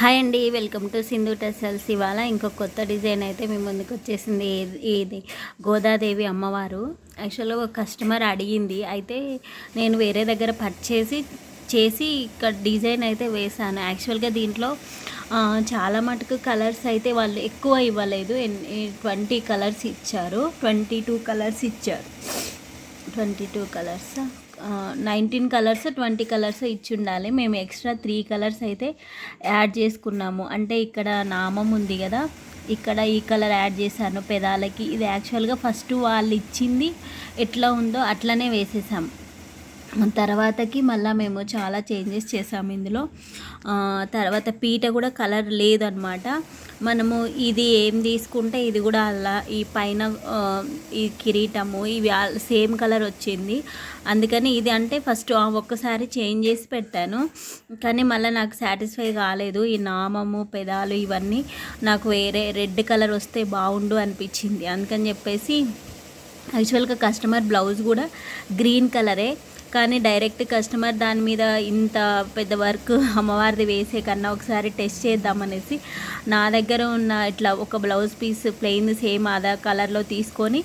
Hi అండి welcome to Sindhu tassels ఇవాళ ఇంకో కొత్త డిజైన్ అయితే మీ ముందుకు వచ్చేసింది. ఇది- గోదాదేవి అమ్మవారు. యాక్చువల్గా ఒక కస్టమర్ అడిగింది. అయితే నేను వేరే దగ్గర పర్చేసి చేసి ఇక్కడ డిజైన్ అయితే వేశాను. యాక్చువల్గా దీంట్లో చాలా మటుకు కలర్స్ అయితే వాళ్ళు ఎక్కువ ఇవ్వలేదు. ట్వంటీ కలర్స్ ఇచ్చారు. ట్వంటీ టూ కలర్స్ ఇచ్చారు. Twenty two colours nineteen colours twenty colours ఇచ్చి ఉండాలి మేము ఎక్స్ట్రా త్రీ కలర్స్ అయితే యాడ్ చేసుకున్నాము. అంటే ఇక్కడ నామం ఉంది కదా ఇక్కడ ఈ కలర్ యాడ్ చేశాను పెదాలకి. ఇది యాక్చువల్గా ఫస్ట్ వాళ్ళు ఇచ్చింది ఎట్లా ఉందో అట్లనే వేసేసాం. తర్వాతకి మళ్ళీ మేము చాలా చేంజెస్ చేసాము ఇందులో. తర్వాత పీట కూడా కలర్ లేదనమాట మనము ఇది ఏం తీసుకుంటే ఇది కూడా అలా ఈ పైన ఈ కిరీటము ఇవి సేమ్ కలర్ వచ్చింది. అందుకని ఇది అంటే ఫస్ట్ ఒక్కసారి చేంజ్ చేసి పెట్టాను. కానీ మళ్ళీ నాకు సాటిస్ఫై కాలేదు. ఈ నామము పెదాలు ఇవన్నీ నాకు వేరే రెడ్ కలర్ వస్తే బాగుండు అనిపించింది. అందుకని చెప్పేసి యాక్చువల్గా కస్టమర్ బ్లౌజ్ కూడా గ్రీన్ కలరే. కానీ డైరెక్ట్ కస్టమర్ దాని మీద ఇంత పెద్ద వర్క్ అమ్మవారిది వేసే కన్నా ఒకసారి టెస్ట్ చేద్దామనేసి నా దగ్గర ఉన్న ఇట్లా ఒక బ్లౌజ్ పీస్ ప్లెయిన్ సేమ్ అదా కలర్లో తీసుకొని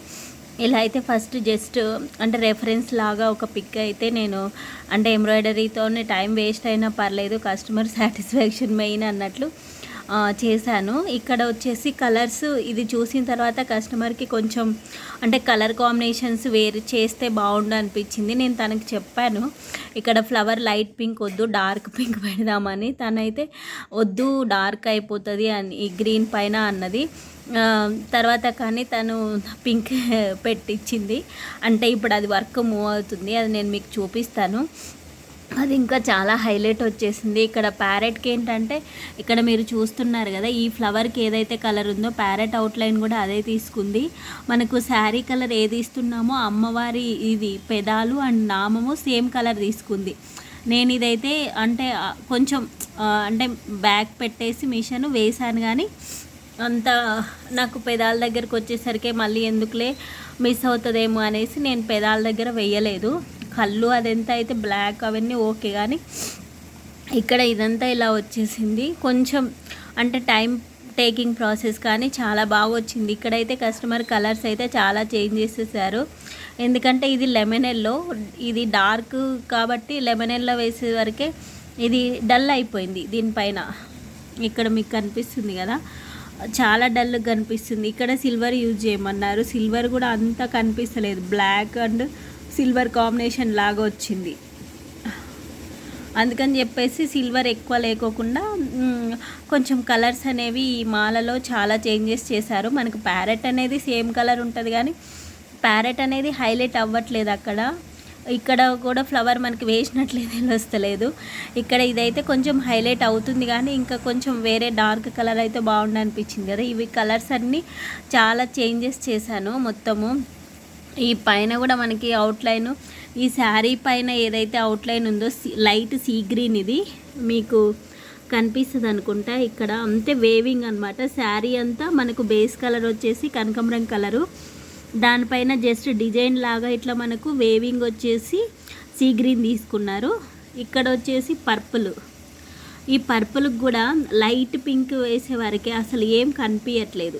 ఇలా అయితే ఫస్ట్ జస్ట్ అంటే రెఫరెన్స్ లాగా ఒక పిక్ అయితే నేను అంటే ఎంబ్రాయిడరీతోనే టైం వేస్ట్ అయినా పర్లేదు కస్టమర్ సాటిస్ఫాక్షన్ మెయిన్ అన్నట్లు. చేశాను. ఇక్కడ వచ్చేసి కలర్స్ ఇది చూసిన తర్వాత కస్టమర్కి కొంచెం అంటే కలర్ కాంబినేషన్స్ వేరు చేస్తే బాగుండు అనిపించింది. నేను తనకి చెప్పాను ఇక్కడ ఫ్లవర్ లైట్ పింక్ వద్దు డార్క్ పింక్ పెడదామని. తనైతే వద్దు డార్క్ అయిపోతుంది అని ఈ గ్రీన్ పైన అన్నది. తర్వాత కానీ తను పింక్ పెట్టించింది అంటే ఇప్పుడు అది వర్క్ మూవ్ అవుతుంది అది నేను మీకు చూపిస్తాను. అది ఇంకా చాలా హైలైట్ వచ్చేసింది. ఇక్కడ ప్యారెట్కి ఏంటంటే ఇక్కడ మీరు చూస్తున్నారు కదా ఈ ఫ్లవర్కి ఏదైతే కలర్ ఉందో ప్యారెట్ అవుట్లైన్ కూడా అదే తీసుకుంది. మనకు శారీ కలర్ ఏది ఇస్తున్నామో అమ్మవారి ఇది పెదాలు అండ్ నామము సేమ్ కలర్ తీసుకుంది. నేను ఇదైతే అంటే కొంచెం అంటే బ్యాగ్ పెట్టేసి మిషన్ వేశాను కానీ అంత నాకు పెదాల దగ్గరకు వచ్చేసరికి మళ్ళీ ఎందుకులే మిస్ అవుతుందేమో అనేసి నేను పెదాల దగ్గర వేయలేదు. కళ్ళు అదంతా అయితే బ్లాక్ అవన్నీ ఓకే కానీ ఇక్కడ ఇదంతా ఇలా వచ్చేసింది. కొంచెం అంటే టైం టేకింగ్ ప్రాసెస్ కానీ చాలా బాగా వచ్చింది. ఇక్కడైతే కస్టమర్ కలర్స్ అయితే చాలా చేంజ్ చేసేసారు. ఎందుకంటే ఇది లెమన్ ఎల్లో ఇది డార్క్ కాబట్టి లెమన్ ఎల్లో వేసే వరకే ఇది డల్ అయిపోయింది దీనిపైన. ఇక్కడ మీకు కనిపిస్తుంది కదా? చాలా డల్ కనిపిస్తుంది. ఇక్కడ సిల్వర్ యూజ్ చేయమన్నారు. సిల్వర్ కూడా అంత కనిపిస్తలేదు. బ్లాక్ అండ్ సిల్వర్ కాంబినేషన్ లాగా వచ్చింది. అందుకని చెప్పేసి సిల్వర్ ఎక్కువ లేకోకుండా కొంచెం కలర్స్ అనేవి ఈ మాలలో చాలా చేంజెస్ చేశారు. మనకు ప్యారెట్ అనేది సేమ్ కలర్ ఉంటుంది కానీ ప్యారెట్ అనేది హైలైట్ అవ్వట్లేదు అక్కడ. ఇక్కడ కూడా ఫ్లవర్ మనకి వేసినట్లేదు తెలుస్తలేదు. ఇక్కడ ఇదైతే కొంచెం హైలైట్ అవుతుంది కానీ ఇంకా కొంచెం వేరే డార్క్ కలర్ అయితే బాగుండనిపించింది కదా. ఇవి కలర్స్ అన్నీ చాలా చేంజెస్ చేశాను మొత్తము. ఈ పైన కూడా మనకి అవుట్లైన్ ఈ శారీ పైన ఏదైతే అవుట్లైన్ ఉందో లైట్ సీ గ్రీన్ ఇది. మీకు కనిపిస్తుంది అనుకుంటా ఇక్కడ. అంతే వేవింగ్ అనమాట శారీ అంతా మనకు బేస్ కలర్ వచ్చేసి కనకమరం కలరు దానిపైన జస్ట్ డిజైన్ లాగా ఇట్లా మనకు వేవింగ్ వచ్చేసి సీ గ్రీన్ తీసుకున్నారు. ఇక్కడ వచ్చేసి పర్పుల్ ఈ పర్పుల్కి కూడా లైట్ పింక్ వేసే వరకే అసలు ఏం కనిపించట్లేదు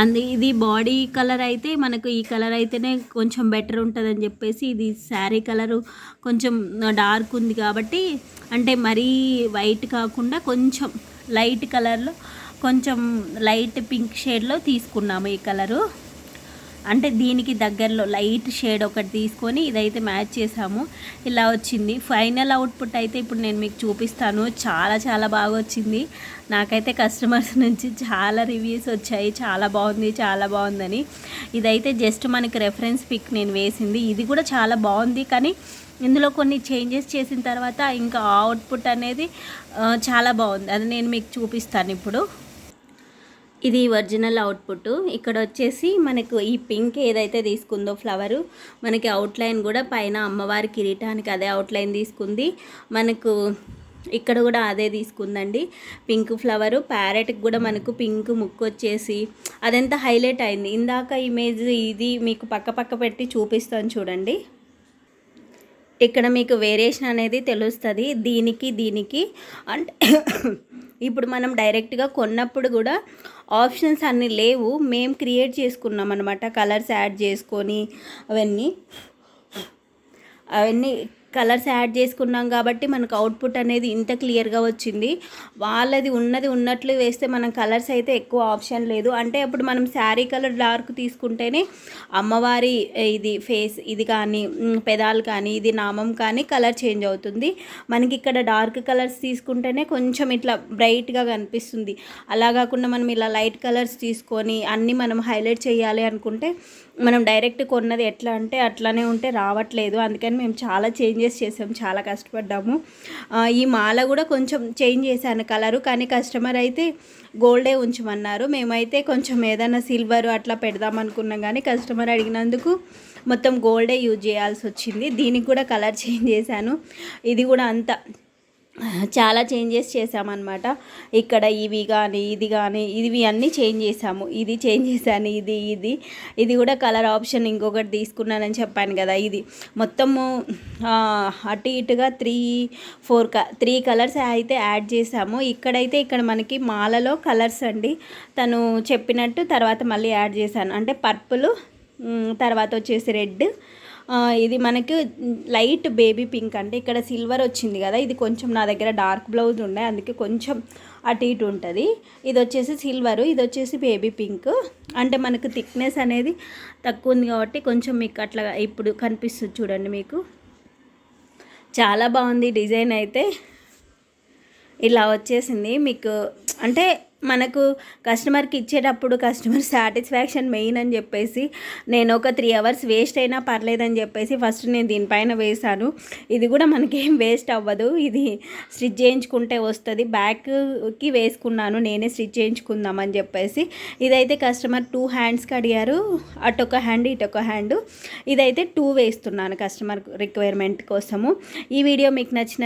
అందు ఇది బాడీ కలర్ అయితే మనకు ఈ కలర్ అయితేనే కొంచెం బెటర్ ఉంటుందని చెప్పేసి ఇది శారీ కలరు కొంచెం డార్క్ ఉంది కాబట్టి అంటే మరీ వైట్ కాకుండా కొంచెం లైట్ కలర్లో కొంచెం లైట్ పింక్ షేడ్లో తీసుకున్నాము ఈ కలరు. అంటే దీనికి దగ్గరలో లైట్ షేడ్ ఒకటి తీసుకొని ఇదైతే మ్యాచ్ చేసాము. ఇలా వచ్చింది. ఫైనల్ అవుట్పుట్ అయితే ఇప్పుడు నేను మీకు చూపిస్తాను. చాలా చాలా బాగా వచ్చింది. నాకైతే కస్టమర్స్ నుంచి చాలా రివ్యూస్ వచ్చాయి. చాలా బాగుంది చాలా బాగుందని. ఇదైతే జస్ట్ మనకి రెఫరెన్స్ పిక్ నేను వేసింది. ఇది కూడా చాలా బాగుంది. కానీ ఇందులో కొన్ని చేంజెస్ చేసిన తర్వాత ఇంకా అవుట్పుట్ అనేది చాలా బాగుంది. అది నేను మీకు చూపిస్తాను ఇప్పుడు. ఇది ఒరిజినల్ అవుట్పుట్. ఇక్కడ వచ్చేసి మనకు ఈ పింక్ ఏదైతే తీసుకుందో ఫ్లవరు మనకి అవుట్లైన్ కూడా పైన అమ్మవారి కిరీటానికి అదే అవుట్లైన్ తీసుకుంది. మనకు ఇక్కడ కూడా అదే తీసుకుందండి. పింక్ ఫ్లవరు ప్యారెట్కి కూడా మనకు పింక్ ముక్కు వచ్చేసి అదంతా హైలైట్ అయింది. ఇందాక ఇమేజ్ ఇది మీకు పక్క పక్క పెట్టి చూపిస్తాను చూడండి. ఇక్కడ మీకు వేరియేషన్ అనేది తెలుస్తుంది. దీనికి దీనికి అంటే ఇప్పుడు మనం డైరెక్ట్గా కొన్నప్పుడు కూడా ఆప్షన్స్ అన్నీ లేవు. మేము క్రియేట్ చేసుకున్నాం అనమాట కలర్స్ యాడ్ చేసుకొని అవన్నీ. అవన్నీ కలర్స్ యాడ్ చేసుకున్నాం కాబట్టి మనకు అవుట్పుట్ అనేది ఇంత క్లియర్గా వచ్చింది. వాళ్ళది ఉన్నది ఉన్నట్లు వేస్తే మనం కలర్స్ అయితే ఎక్కువ ఆప్షన్ లేదు. అంటే అప్పుడు మనం శారీ కలర్ డార్క్ తీసుకుంటేనే అమ్మవారి ఇది ఫేస్ ఇది కానీ పెదాలు కానీ ఇది నామం కానీ కలర్ చేంజ్ అవుతుంది. మనకి ఇక్కడ డార్క్ కలర్స్ తీసుకుంటేనే కొంచెం ఇట్లా బ్రైట్గా కనిపిస్తుంది. అలా కాకుండా మనం ఇలా లైట్ కలర్స్ తీసుకొని అన్నీ మనం హైలైట్ చేయాలి అనుకుంటే మనం డైరెక్ట్ కొన్నది ఎట్లా అంటే అట్లానే ఉంటే రావట్లేదు. అందుకని మేము చాలా చేంజెస్ చేసాం. చాలా కష్టపడ్డాము. ఈ మాల కూడా కొంచెం చేంజ్ చేశాను కలరు కానీ కస్టమర్ అయితే గోల్డే ఉంచమన్నారు. మేమైతే కొంచెం ఏదైనా సిల్వర్ అట్లా పెడదాం అనుకున్నాం కానీ కస్టమర్ అడిగినందుకు మొత్తం గోల్డే యూజ్ చేయాల్సి వచ్చింది. దీనికి కూడా కలర్ చేంజ్ చేశాను. ఇది కూడా అంత చాలా చేంజెస్ చేసామన్నమాట ఇక్కడ ఇవి కానీ ఇది కానీ ఇవి అన్నీ చేంజ్ చేసాము ఇది చేంజ్ చేశాను ఇది ఇది. ఇది కూడా కలర్ ఆప్షన్ ఇంకొకటి తీసుకున్నానని చెప్పాను కదా ఇది. మొత్తము అటు ఇటుగా త్రీ ఫోర్ క త్రీ కలర్స్ అయితే యాడ్ చేసాము ఇక్కడైతే ఇక్కడ మనకి మాలలో కలర్స్ అండి. తను చెప్పినట్టు తర్వాత మళ్ళీ యాడ్ చేశాను. అంటే పర్పుల్ తర్వాత వచ్చేసి రెడ్ ఇది మనకి లైట్ బేబీ పింక్ అంటే ఇక్కడ సిల్వర్ వచ్చింది కదా ఇది కొంచెం నా దగ్గర డార్క్ బ్లౌజ్ ఉన్నాయి అందుకే కొంచెం అటు ఇటు ఉంటుంది. ఇది వచ్చేసి సిల్వర్ ఇది వచ్చేసి బేబీ పింక్. అంటే మనకు థిక్నెస్ అనేది తక్కువ ఉంది కాబట్టి కొంచెం మీకు అట్లా ఇప్పుడు కనిపిస్తుంది చూడండి మీకు. చాలా బాగుంది డిజైన్ అయితే. ఇలా వచ్చేసింది. మీకు అంటే మనకు కస్టమర్కి ఇచ్చేటప్పుడు కస్టమర్ సాటిస్ఫాక్షన్ మెయిన్ అని చెప్పేసి నేను ఒక త్రీ అవర్స్ వేస్ట్ అయినా పర్లేదని చెప్పేసి ఫస్ట్ నేను దీనిపైన వేశాను. ఇది కూడా మనకేం వేస్ట్ అవ్వదు. ఇది స్టిచ్ చేయించుకుంటే వస్తుంది. బ్యాక్కి వేసుకున్నాను. నేనే స్టిచ్ చేయించుకుందామని చెప్పేసి. ఇదైతే కస్టమర్ టూ హ్యాండ్స్కి అడిగారు అటొక హ్యాండ్ ఇటొక హ్యాండ్. ఇదైతే టూ వేస్తున్నాను కస్టమర్ రిక్వైర్మెంట్ కోసము. ఈ వీడియో మీకు నచ్చిన